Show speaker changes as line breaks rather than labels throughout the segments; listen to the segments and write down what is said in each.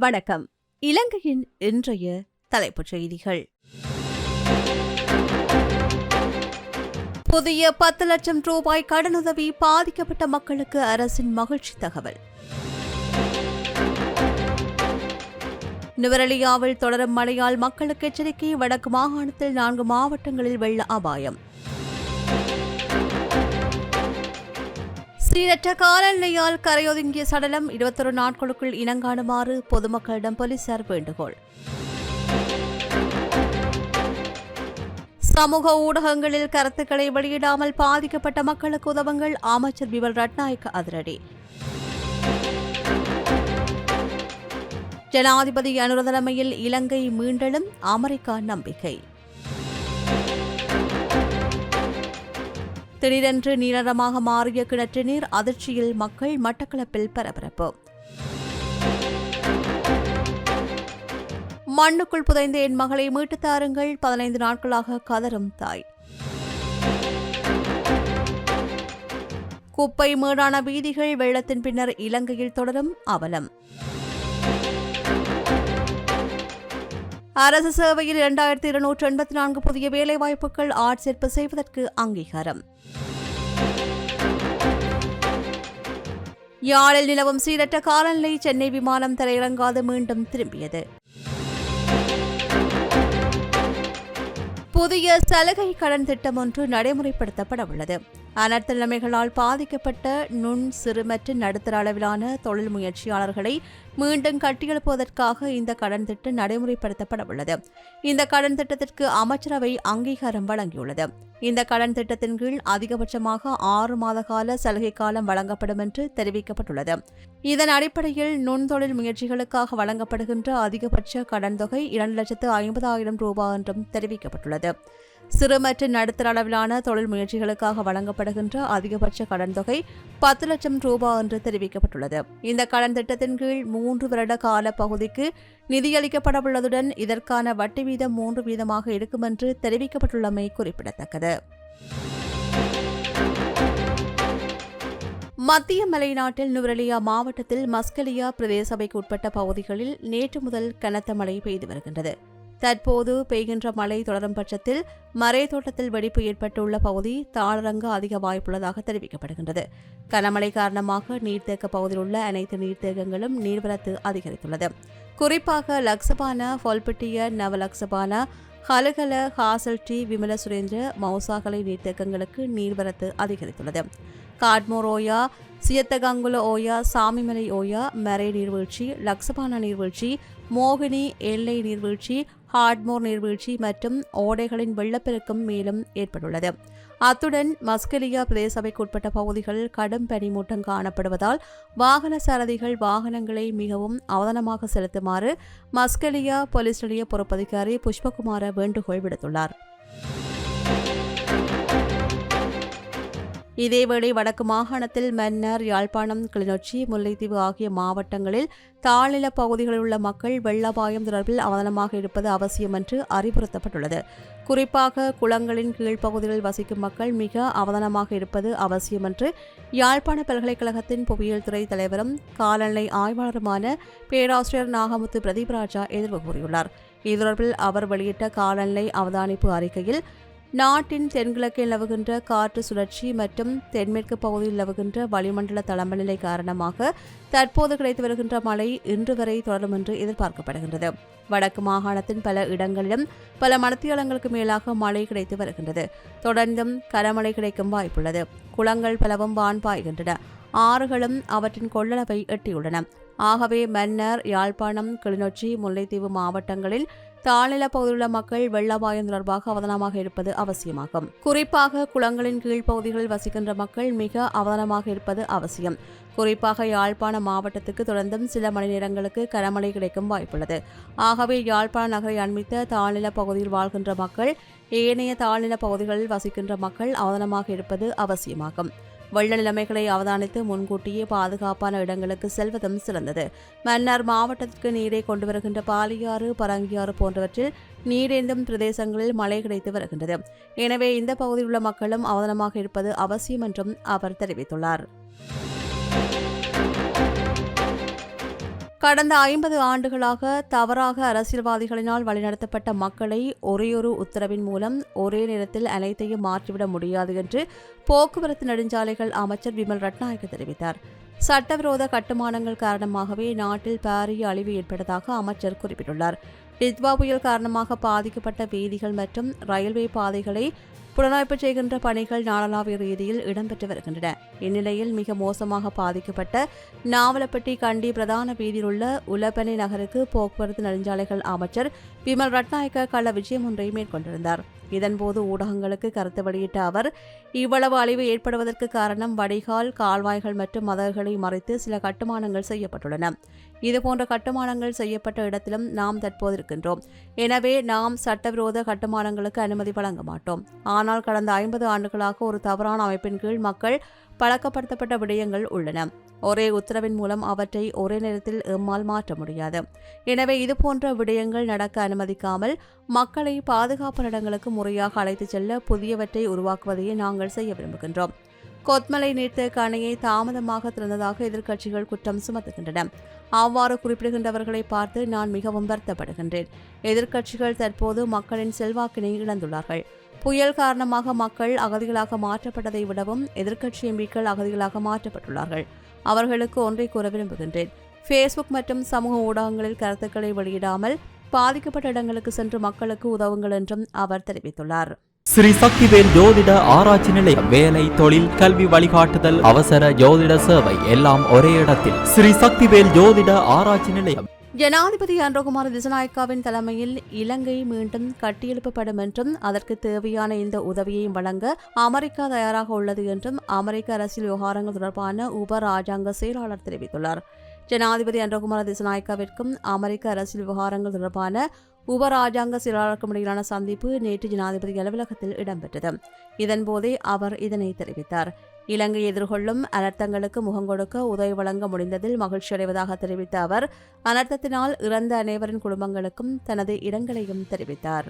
வணக்கம். இலங்கையின் இன்றைய தலைப்புச் செய்திகள். புதிய பத்து லட்சம் ரூபாய் கடனுதவி பாதிக்கப்பட்ட மக்களுக்கு அரசின் மகிழ்ச்சி தகவல். நுவரலியாவில் தொடரும் மழையால் மக்களுக்கு எச்சரிக்கை வடக்கு மாகாணத்தில் நான்கு மாவட்டங்களில் வெள்ள அபாயம். சீரற்ற காலநிலையால் கரையொதுங்கிய சடலம் இருபத்தொரு நாட்களுக்குள் இனங்காணுமாறு பொதுமக்களிடம் போலீசார் வேண்டுகோள். சமூக ஊடகங்களில் கருத்துக்களை வெளியிடாமல் பாதிக்கப்பட்ட மக்களுக்கு உதவுங்கள். அமைச்சர் பிமல் ரட்நாயக் அதிரடி. ஜனாதிபதி அனுர தலைமையில் இலங்கை மீண்டெழும் அமெரிக்கா நம்பிக்கை. திடீரென்று நீளமாக மாறிய கிணற்று நீர் அதிர்ச்சியில் மக்கள் மட்டக்களப்பில் பரபரப்பு. மண்ணுக்குள் புதைந்த என் மகளை மீட்டுத் தாருங்கள். பதினைந்து நாட்களாக கதறும் தாய். குப்பை மேடான வீதிகள் வெள்ளத்தின் பின்னர் இலங்கையில் தொடரும் அவலம். அரசு சேவையில் இரண்டாயிரத்தி இருநூற்று எண்பத்தி நான்கு புதிய வேலைவாய்ப்புகள் ஆட்சேர்ப்பு செய்வதற்கு அங்கீகாரம். யாழில் நிலவும் சீரற்ற காலநிலை சென்னை விமானம் தரையிறங்காது மீண்டும் திரும்பியது. புதிய சலுகை கடன் திட்டம் ஒன்று நடைமுறைப்படுத்தப்பட உள்ளது. அனர்த்த நிலைமைகளால் பாதிக்கப்பட்ட நுண் சிறு மற்றும் நடுத்தர அளவிலான தொழில் முயற்சியாளர்களை மீண்டும் கட்டியெழுப்புவதற்காக இந்த கடன் திட்டம் நடைமுறைப்படுத்தப்பட உள்ளது இந்த கடன் திட்டத்திற்கு அமைச்சரவை அங்கீகாரம் வழங்கியுள்ளது. இந்த கடன் திட்டத்தின் கீழ் அதிகபட்சமாக ஆறு மாத கால சலுகை காலம் வழங்கப்படும் என்று தெரிவிக்கப்பட்டுள்ளது. இதன் அடிப்படையில் நுண்தொழில் முயற்சிகளுக்காக வழங்கப்படுகின்ற அதிகபட்ச கடன் தொகை இரண்டு லட்சத்து ஐம்பதாயிரம் ரூபாய் என்றும் தெரிவிக்கப்பட்டுள்ளது. சிறு மற்றும் நடுத்தர அளவிலான தொழில் முயற்சிகளுக்காக வழங்கப்படுகின்ற அதிகபட்ச கடன் தொகை பத்து லட்சம் ரூபாய் என்று தெரிவிக்கப்பட்டுள்ளது. இந்த கடன் திட்டத்தின் கீழ் மூன்று வருட கால பகுதிக்கு நிதியளிக்கப்படவுள்ளதுடன் இதற்கான வட்டி வீதம் மூன்று வீதமாக இருக்கும் என்று தெரிவிக்கப்பட்டுள்ளமை குறிப்பிடத்தக்கது. மத்திய மலைநாட்டில் நுவரலியா மாவட்டத்தில் மஸ்கலியா பிரதேச சபைக்கு உட்பட்ட பகுதிகளில் நேற்று முதல் கனத்த மழை பெய்து வருகின்றது. தற்போது பெய்கின்ற மழை தொடரும் பட்சத்தில் மறை தோட்டத்தில் வெடிப்பு ஏற்பட்டுள்ள பகுதி தாளரங்க அதிக வாய்ப்புள்ளதாக தெரிவிக்கப்படுகின்றது. கனமழை காரணமாக நீர்த்தேக்க பகுதியில் உள்ள அனைத்து நீர்த்தேக்கங்களும் நீர்வரத்து அதிகரித்துள்ளது. குறிப்பாக லக்சபான ஃபொல்பிட்டிய நவலக்சபான ஹலகல ஹாசல் டி விமல சுரேந்திர மௌசாகலை நீர்த்தேக்கங்களுக்கு நீர்வரத்து அதிகரித்துள்ளது. காட்மோர் ஓயா சியத்தகங்குல ஓயா சாமிமலை ஓயா மறை நீர்வீழ்ச்சி லக்சபானா நீர்வீழ்ச்சி மோகினி எல்லை நீர்வீழ்ச்சி ஹார்ட்மோர் நீர்வீழ்ச்சி மற்றும் ஓடைகளின் வெள்ளப்பெருக்கம் மேலும் ஏற்பட்டுள்ளது. அத்துடன் மஸ்கலியா பிரதேசபைக்கு உட்பட்ட பகுதிகளில் கடும் பனிமூட்டம் காணப்படுவதால் வாகன சாரதிகள் வாகனங்களை மிகவும் அவதானமாக செலுத்துமாறு மஸ்கலியா போலீஸ் நிலைய பொறுப்பதிகாரி புஷ்பகுமார வேண்டுகோள் விடுத்துள்ளார். இதேவேளை வடக்கு மாகாணத்தில் மன்னர் யாழ்ப்பாணம் கிளிநொச்சி முல்லைத்தீவு ஆகிய மாவட்டங்களில் தாழ்நில பகுதிகளில் உள்ள மக்கள் வெள்ளபாயம் தொடர்பில் அவதானமாக இருப்பது அவசியம் என்று அறிவுறுத்தப்பட்டுள்ளது. குறிப்பாக குளங்களின் கீழ்ப்பகுதிகளில் வசிக்கும் மக்கள் மிக அவதானமாக இருப்பது அவசியம் என்று யாழ்ப்பாண பல்கலைக்கழகத்தின் புவியியல் துறை தலைவரும் காலநிலை ஆய்வாளருமான பேராசிரியர் நாகமுத்து பிரதீப்ராஜா எதிர்வு கூறியுள்ளார். இது தொடர்பில் அவர் வெளியிட்ட காலநிலை அவதானிப்பு அறிக்கையில் நாட்டின் தென்கிழக்கில் நிலவுகின்ற காற்று சுழற்சி மற்றும் தென்மேற்கு பகுதியில் நிலவுகின்ற வளிமண்டல தளமநிலை காரணமாக தற்போது கிடைத்து வருகின்ற மழை இன்று வரை தொடரும் என்று எதிர்பார்க்கப்படுகின்றது. வடக்கு மாகாணத்தின் பல இடங்களிலும் பல மணத்தியாளங்களுக்கு மேலாக மழை கிடைத்து வருகின்றது. தொடர்ந்தும் கனமழை கிடைக்கும் வாய்ப்புள்ளது. குளங்கள் பலவும் வான் பாய்கின்றன. ஆறுகளும் அவற்றின் கொள்ளளவை எட்டியுள்ளன. ஆகவே மன்னர் யாழ்ப்பாணம் கிளிநொச்சி முல்லைத்தீவு மாவட்டங்களில் தாழ்நில பகுதியிலுள்ள மக்கள் வெள்ள அபாயம் தொடர்பாக அவதானமாக இருப்பது அவசியமாகும். குறிப்பாக குளங்களின் கீழ்ப்பகுதிகளில் வசிக்கின்ற மக்கள் மிக அவதானமாக இருப்பது அவசியம். குறிப்பாக யாழ்ப்பாண மாவட்டத்துக்கு தொடர்ந்தும் சில மணி நேரங்களுக்கு கனமழை கிடைக்கும் வாய்ப்புள்ளது. ஆகவே யாழ்ப்பாண நகரை அண்மித்த தாழ்நில பகுதியில் வாழ்கின்ற மக்கள் ஏனைய தாழ்நில பகுதிகளில் வசிக்கின்ற மக்கள் அவதானமாக இருப்பது அவசியமாகும். வெள்ள நிலைமைகளை அவதானித்து முன்கூட்டியே பாதுகாப்பான இடங்களுக்கு செல்வதும் சிறந்தது. மன்னார் மாவட்டத்திற்கு நீரை கொண்டு வருகின்ற பாலியாறு பரங்கியாறு போன்றவற்றில் நீரேந்தும் பிரதேசங்களில் மழை கிடைத்து வருகின்றது. எனவே இந்த பகுதியில் உள்ள மக்களும் அவதானமாக இருப்பது அவசியம் என்றும் அவர் தெரிவித்துள்ளார். கடந்த ஐம்பது ஆண்டுகளாக தவறாக அரசியல்வாதிகளினால் வழிநடத்தப்பட்ட மக்களை ஒரேயொரு உத்தரவின் மூலம் ஒரே நேரத்தில் அனைத்தையும் மாற்றிவிட முடியாது என்று போக்குவரத்து நெடுஞ்சாலைகள் அமைச்சர் விமல் ரட்நாயக்க தெரிவித்தார். சட்டவிரோத கட்டுமானங்கள் காரணமாகவே நாட்டில் பாரிய அழிவு ஏற்பட்டதாக அமைச்சர் குறிப்பிட்டுள்ளார். டித்வா புயல் காரணமாக பாதிக்கப்பட்ட வீதிகள் மற்றும் ரயில்வே பாதைகளை புலனாய்வு செய்கின்ற பணிகள் நாடளாவிய ரீதியில் இடம்பெற்று வருகின்றன. இந்நிலையில் மிக மோசமாக பாதிக்கப்பட்ட நாவலப்பட்டி கண்டி பிரதான வீதியில் உள்ள நகருக்கு போக்குவரத்து நெடுஞ்சாலைகள் அமைச்சர் விமல் ரட்நாயக்க கள விஜயம் ஒன்றை மேற்கொண்டிருந்தார். இதன்போது ஊடகங்களுக்கு கருத்து வெளியிட்ட அவர் இவ்வளவு அழிவு ஏற்படுவதற்கு காரணம் வடிகால் கால்வாய்கள் மற்றும் மதகுகளை மறைத்து சில கட்டுமானங்கள் செய்யப்பட்டுள்ளன. இதுபோன்ற கட்டுமானங்கள் செய்யப்பட்ட இடத்திலும் நாம் தற்போது இருக்கின்றோம். எனவே நாம் சட்டவிரோத கட்டுமானங்களுக்கு அனுமதி வழங்க மாட்டோம். ஆனால் கடந்த ஐம்பது ஆண்டுகளாக ஒரு தவறான அமைப்பின் கீழ் மக்கள் பழக்கப்படுத்தப்பட்ட விடயங்கள் உள்ளன. ஒரே உத்தரவின் மூலம் அவற்றை ஒரே நேரத்தில் எம்மால் மாற்ற முடியாது. எனவே இதுபோன்ற விடயங்கள் நடக்க அனுமதிக்காமல் மக்களை பாதுகாப்பு இடங்களுக்கு முறையாக அழைத்துச் செல்ல புதியவற்றை உருவாக்குவதையே நாங்கள் செய்ய விரும்புகின்றோம். கொத்மலை நீர்த்தேக்க அணையை தாமதமாக திறந்ததாக எதிர்க்கட்சிகள் குற்றம் சுமத்துகின்றன. அவ்வாறு குறிப்பிடுகின்றவர்களை பார்த்து நான் மிகவும் வருத்தப்படுகின்றேன். எதிர்க்கட்சிகள் தற்போது மக்களின் செல்வாக்கினை இழந்துள்ளார்கள். புயல் காரணமாக மக்கள் அகதிகளாக மாற்றப்பட்டதை விடவும் எதிர்க்கட்சி எம்பிக்கள் அகதிகளாக மாற்றப்பட்டுள்ளார்கள். அவர்களுக்கு ஒன்றை கூற விரும்புகின்றேன். ஃபேஸ்புக் மற்றும் சமூக ஊடகங்களில் கருத்துக்களை வெளியிடாமல் பாதிக்கப்பட்ட இடங்களுக்கு சென்று மக்களுக்கு உதவுங்கள் என்றும் அவர் தெரிவித்துள்ளார்.
ஸ்ரீ சக்திவேல் ஜோதிட ஆராய்ச்சி நிலையம் வேலை தொழில் கல்வி வழிகாட்டுதல் அவசர ஜோதிட சேவை எல்லாம் ஒரே இடத்தில். ஸ்ரீ சக்திவேல் ஜோதிட ஆராய்ச்சி நிலையம்
ஜனாதிபதி அன்றகுமார் திசநாயக்காவின் தலைமையில் இலங்கை மீண்டும் கட்டியெழுப்பப்படும் என்றும் அதற்கு தேவையான இந்த உதவியையும் வழங்க அமெரிக்கா தயாராக உள்ளது என்றும் அமெரிக்க அரசியல் விவகாரங்கள் தொடர்பான உப ராஜாங்க செயலாளர் தெரிவித்துள்ளார். ஜனாதிபதி அன்றகுமார் திசநாயக்காவிற்கும் அமெரிக்க அரசியல் விவகாரங்கள் தொடர்பான உப ராஜாங்க செயலாளருக்கும் இடையிலான சந்திப்பு நேற்று ஜனாதிபதி அலுவலகத்தில் இடம்பெற்றது. இதன்போதே அவர் இதனை தெரிவித்தார். இலங்கை எதிர்கொள்ளும் அனர்த்தங்களுக்கு முகங்கொடுக்க உதவி வழங்க முடிந்ததில் மகிழ்ச்சி அடைவதாக தெரிவித்த அவர் அனர்த்தத்தினால் இறந்த அனைவரின் குடும்பங்களுக்கும் தனது இரங்கலையும் தெரிவித்தார்.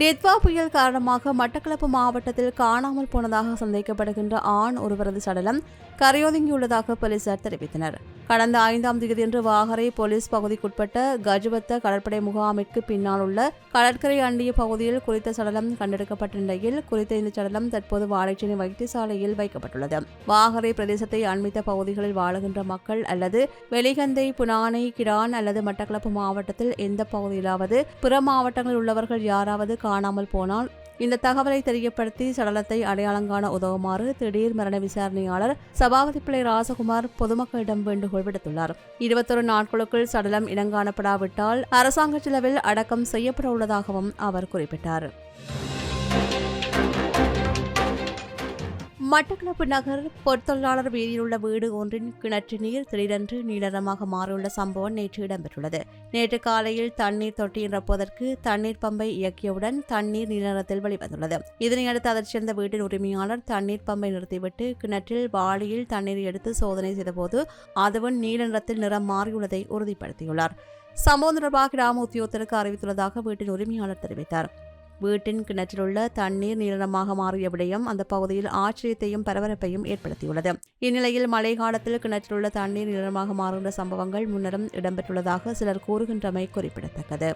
டெத்வா புயல் காரணமாக மட்டக்களப்பு மாவட்டத்தில் காணாமல் போனதாக சந்தேகப்படுகின்ற ஆண் ஒருவரது சடலம் கரையொதுங்கியுள்ளதாக போலீசார் தெரிவித்தனர். கடந்த ஐந்தாம் தேதியன்று வாகரை போலீஸ் பகுதிக்குட்பட்ட கஜுவத்த கடற்படை முகாமிற்கு பின்னால் உள்ள கடற்கரை அண்டிய பகுதியில் குறித்த சடலம் கண்டெடுக்கப்பட்ட நிலையில் குறித்த இந்த சடலம் தற்போது வாழைச்சேனை வைத்தியசாலையில் வைக்கப்பட்டுள்ளது. வாகரை பிரதேசத்தை அண்மித்த பகுதிகளில் வாழுகின்ற மக்கள் அல்லது வெளிகந்தை புனானை கிரான் அல்லது மட்டக்களப்பு மாவட்டத்தில் எந்த பகுதியிலாவது பிற மாவட்டங்களில் உள்ளவர்கள் யாராவது காணாமல் போனால் இந்த தகவலை தெரியப்படுத்தி சடலத்தை அடையாளம் காண உதவுமாறு திடீர் மரண விசாரணையாளர் சபாபதி பிள்ளை ராசகுமார் பொதுமக்களிடம் வேண்டுகோள் விடுத்துள்ளார். இருபத்தொரு நாட்களுக்குள் சடலம் இனங்காணப்படாவிட்டால் அரசாங்க செலவில் அடக்கம் செய்யப்பட உள்ளதாகவும் அவர் குறிப்பிட்டார். மட்டக்களப்பு நகர் பொற்தொழிலாளர் வீதியில் உள்ள வீடு ஒன்றின் கிணற்று நீர் திடீரென்று நீளரமாக மாறியுள்ள சம்பவம் நேற்று இடம்பெற்றுள்ளது. நேற்று காலையில் தண்ணீர் தொட்டி நிரப்புவதற்கு தண்ணீர் பம்பை இயக்கியவுடன் தண்ணீர் நீலநிறத்தில் வெளிவந்துள்ளது. இதனையடுத்து அதற்கு சேர்ந்த வீட்டின் உரிமையாளர் தண்ணீர் பம்பை நிறுத்திவிட்டு கிணற்றில் வாளியில் தண்ணீர் எடுத்து சோதனை செய்தபோது அதுவும் நீல நிறத்தில் நிறம் மாறியுள்ளதை உறுதிப்படுத்தியுள்ளார். சம்பவம் தொடர்பாக கிராம உத்தியோகத்திற்கு அறிவித்துள்ளதாக வீட்டின் உரிமையாளர் தெரிவித்தார். வீட்டின் கிணற்றிலுள்ள தண்ணீர் நீளமாக மாறிய விடயம் அந்த பகுதியில் ஆச்சரியத்தையும் பரபரப்பையும் ஏற்படுத்தியுள்ளது. இந்நிலையில் மழை காலத்தில் கிணற்றிலுள்ள தண்ணீர் நீளமாக மாறுகின்ற சம்பவங்கள் முன்னரும் இடம்பெற்றுள்ளதாக சிலர் கூறுகின்றமை குறிப்பிடத்தக்கது.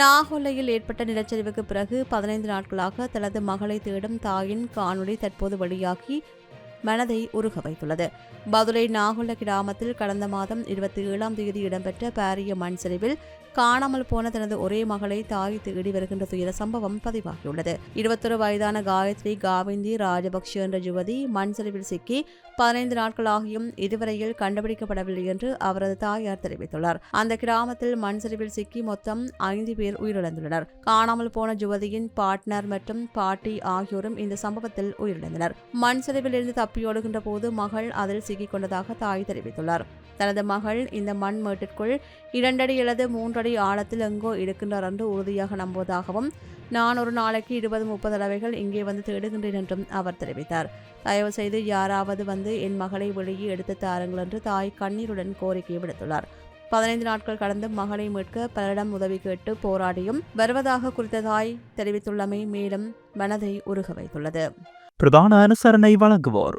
நாகொல்லையில் ஏற்பட்ட நிலச்சரிவுக்கு பிறகு பதினைந்து நாட்களாக தனது மகளை தேடும் தாயின் காணொளி தற்போது வெளியாகி மனதை உருக வைத்துள்ளது. பதுளை நாகொல்ல கிராமத்தில் கடந்த மாதம் இருபத்தி ஏழாம் தேதி இடம்பெற்ற பாரிய மண் சரிவில் காணாமல் போன தனது ஒரே மகளை தாய் தேடி வருகின்ற துயர சம்பவம் பதிவாகியுள்ளது. இருபத்தொரு வயதான காயத்ரி காவிந்தி ராஜபக்ஷ என்ற யுவதி மண் சரிவில் சிக்கி பதினைந்து நாட்களாகியும் இதுவரையில் கண்டுபிடிக்கப்படவில்லை என்று அவரது தாயார் தெரிவித்துள்ளார். அந்த கிராமத்தில் மண் சரிவில் சிக்கி மொத்தம் ஐந்து பேர் உயிரிழந்துள்ளனர். காணாமல் போன யுவதியின் பார்ட்னர் மற்றும் பாட்டி ஆகியோரும் இந்த சம்பவத்தில் உயிரிழந்தனர். மண் இருந்து தப்பியோடுகின்ற போது மகள் அதில் சிக்கிக் கொண்டதாக தாய் தெரிவித்துள்ளார். தனது மகள் இந்த மண் மேட்டிற்குள் இரண்டடி அல்லது மூன்றடி ஆழத்தில் எங்கோ இருக்கின்றார் என்று உறுதியாக நம்புவதாகவும் நான் ஒரு நாளைக்கு இருபது முப்பது தடவைகள் இங்கே வந்து தேடுகின்றேன் என்றும் அவர் தெரிவித்தார். தயவு செய்து யாராவது வந்து என் மகளை வெளியே எடுத்து தாருங்கள் என்று தாய் கண்ணீருடன் கோரிக்கை விடுத்துள்ளார். பதினைந்து நாட்கள் கடந்து மகளை மீட்க பலரிடம் உதவி கேட்டு போராடியும் வருவதாக குறித்த தாய் தெரிவித்துள்ளமை மேலும் மனதை உருக வைத்துள்ளது.
பிரதான அனுசரணை வழங்குவோர்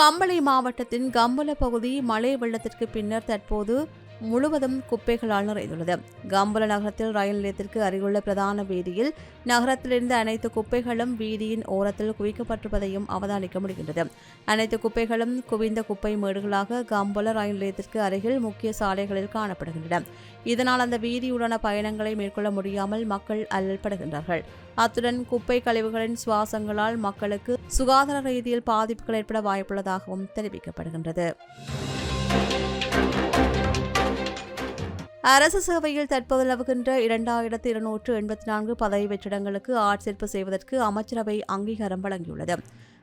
கம்பளை மாவட்டத்தின் கம்பல பகுதி மழை வெள்ளத்திற்கு பின்னர் தற்போது முழுவதும் குப்பைகளால் நிறைந்துள்ளது. காம்பல நகரத்தில் ரயில் நிலையத்திற்கு அருகிலுள்ள பிரதான வீதியில் நகரத்திலிருந்து அனைத்து குப்பைகளும் வீதியின் ஓரத்தில் குவிக்கப்பட்டிருப்பதையும் அவதானிக்க முடிகின்றது. அனைத்து குப்பைகளும் குவிந்த குப்பை மேடுகளாக கம்பல ரயில் நிலையத்திற்கு அருகில் முக்கிய சாலைகளில் காணப்படுகின்றன. இதனால் அந்த வீதியுடன பயணங்களை மேற்கொள்ள முடியாமல் மக்கள் அல்லல்படுகின்றார்கள் அத்துடன் குப்பை கழிவுகளின் சுவாசங்களால் மக்களுக்கு சுகாதார ரீதியில் பாதிப்புகள் ஏற்பட வாய்ப்புள்ளதாகவும் தெரிவிக்கப்படுகின்றது. அரசு சேவையில் தற்போது நிலவுகின்ற இரண்டாயிரத்து இருநூற்று எண்பத்தி நான்கு பதவி வெற்றிடங்களுக்கு ஆட்சேர்ப்பு செய்வதற்கு அமைச்சரவை அங்கீகாரம் வழங்கியுள்ளது.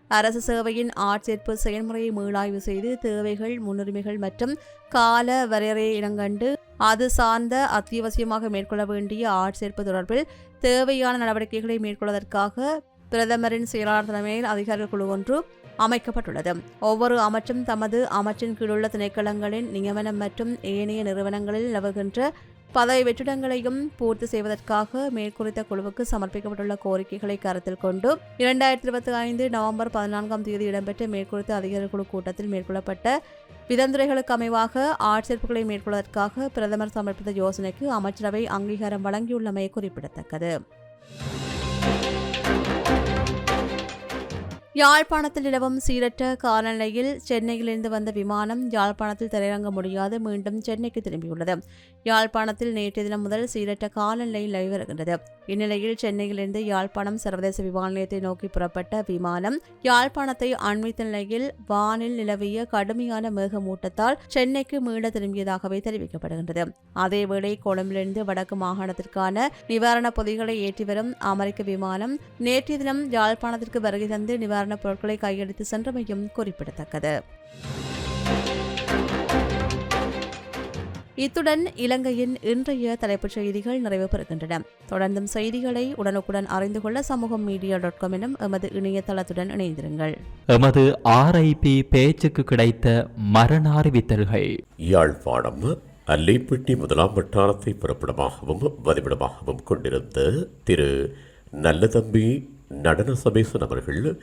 அரசு சேவையின் ஆட்சேர்ப்பு செயல்முறையை மீளாய்வு செய்து தேவைகள் முன்னுரிமைகள் மற்றும் கால வரையறையை இனங்கண்டு அது சார்ந்த அத்தியாவசியமாக மேற்கொள்ள வேண்டிய ஆட்சேர்ப்பு தொடர்பில் தேவையான நடவடிக்கைகளை மேற்கொள்வதற்காக பிரதமரின் செயலாளர் தலைமையில் அதிகாரிகள் குழு ஒன்று அமைக்கப்பட்டுள்ளது. ஒவ்வொரு அமைச்சும் தமது அமைச்சின் கீழுள்ள திணைக்களங்களின் நியமனம் மற்றும் ஏனைய நிறுவனங்களில் நிலவுகின்ற பதவி வெற்றிடங்களையும் பூர்த்தி செய்வதற்காக மேற்குறித்த குழுவுக்கு சமர்ப்பிக்கப்பட்டுள்ள கோரிக்கைகளை கருத்தில் கொண்டு இரண்டாயிரத்தி இருபத்தி ஐந்து நவம்பர் பதினான்காம் தேதி இடம்பெற்ற மேற்குறித்த அதிகாரிகள் குழு கூட்டத்தில் மேற்கொள்ளப்பட்ட விதந்துரைகளுக்கு அமைவாக ஆட்சேர்ப்புகளை மேற்கொள்வதற்காக பிரதமர் சமர்ப்பித்த யோசனைக்கு அமைச்சரவை அங்கீகாரம் வழங்கியுள்ளமை குறிப்பிடத்தக்கது. யாழ்ப்பாணத்தில் நிலவும் சீரற்ற காலநிலையில் சென்னையிலிருந்து வந்த விமானம் யாழ்ப்பாணத்தில் திரையிறங்க முடியாது. மீண்டும் சென்னைக்கு திரும்பியுள்ளது. யாழ்ப்பாணத்தில் நேற்றைய தினம் முதல் சீரற்ற காலநிலை நிலவி வருகின்றது. இந்நிலையில் சென்னையிலிருந்து யாழ்ப்பாணம் சர்வதேச விமான நிலையத்தை நோக்கி புறப்பட்ட விமானம் யாழ்ப்பாணத்தை அண்மித்த நிலையில் வானில் நிலவிய கடுமையான மேகமூட்டத்தால் சென்னைக்கு மீள திரும்பியதாகவே தெரிவிக்கப்படுகின்றது. அதேவேளை கொழும்பிலிருந்து வடக்கு மாகாணத்திற்கான நிவாரணப் பொதிகளை ஏற்றி வரும் அமெரிக்க விமானம் நேற்றைய தினம் யாழ்ப்பாணத்திற்கு வருகை தந்து நிவாரணப் பொருட்களை கையெடுத்து சென்றமையும் குறிப்பிடத்தக்கது. இத்துடன் இலங்கையின் இன்றைய தலைப்புச் செய்திகள் நிறைவு பெறுகின்றன. தொடர்ந்தும் செய்திகளை உடனுக்குடன் அறிந்து கொள்ள சமூகம் மீடியா டாட் காம் எனும் எமது இணையதளத்துடன் இணைந்திருங்கள்.
எமது ஆர்ஐபி பேச்சுக்கு கிடைத்த மரண அறிவித்தல்கள்.
யாழ்ப்பாணம் அல்லைப்பட்டி முதலாம் வட்டாரத்தை பிறப்பிடமாகவும் வதிவிடமாகவும் கொண்டிருந்த திரு நல்லதம்பி நடன சபேசன் அவர்கள்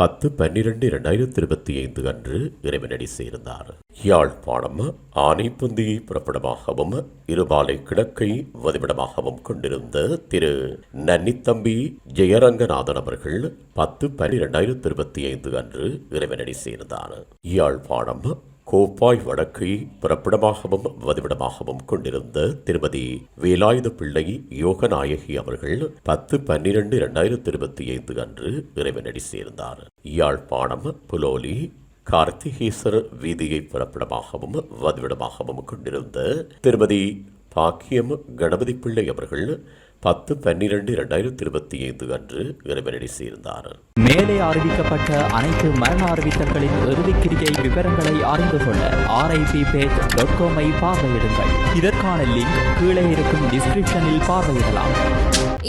பத்து பன்னிரெண்டு இரண்டாயிரத்தி இருபத்தி ஐந்து அன்று இறைவனடி சேர்ந்தார். யாழ்ப்பாணம் ஆனைப்பந்தியை புறப்படமாகவும் இருபாலை கிழக்கை வதிவிடமாகவும் கொண்டிருந்த திரு நன்னித்தம்பி ஜெயரங்கநாதன் அவர்கள் பத்து பன்னிரெண்டாயிரத்தி இருபத்தி ஐந்து அன்று இறைவனடி சேர்ந்தார். யாழ்ப்பாணம் கோப்பாய் வடக்கை பிறப்பிடமாகவும் வதிவிடமாகவும் கொண்டிருந்த திருமதி வேலாயுத பிள்ளை யோகநாயகி அவர்கள் பத்து பன்னிரண்டு இரண்டாயிரத்தி இருபத்தி ஐந்து அன்று இறைவனடி சேர்ந்தார். யாழ்ப்பாணம் புலோலி கார்த்திகேசர் வீதியை பிறப்பிடமாகவும் வதிவிடமாகவும் கொண்டிருந்த திருமதி பாக்கியம் கணபதி பிள்ளை அவர்கள் பத்து பன்னிரண்டு இரண்டாயிரத்தி இருபத்தி ஐந்து அன்று இறைவனடி சேர்ந்தார்.
மேலே அறிவிக்கப்பட்ட அனைத்து மரண அறிவித்தல்களின் இறுதிக்கிரியை விவரங்களை அறிந்து கொள்ள ஆர்ஐபி பேஜ் டாட் காமை பார்வையிடுங்கள். இதற்கான லிங்க் கீழே இருக்கும் டிஸ்கிரிப்ஷனில் பார்வையிடலாம்.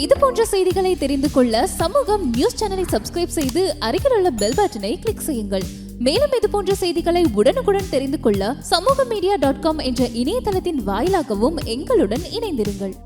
இது போன்ற செய்திகளை தெரிந்து கொள்ள சமூகம் நியூஸ் சேனலை சப்ஸ்கிரைப் செய்து அருகில் உள்ள பெல் பட்டனை கிளிக் செய்யுங்கள். மேலும் இது போன்ற செய்திகளை உடனுக்குடன் தெரிந்து கொள்ள சமூக மீடியா டாட் காம் என்ற இணையதளத்தின் வாயிலாகவும் எங்களுடன் இணைந்திருங்கள்.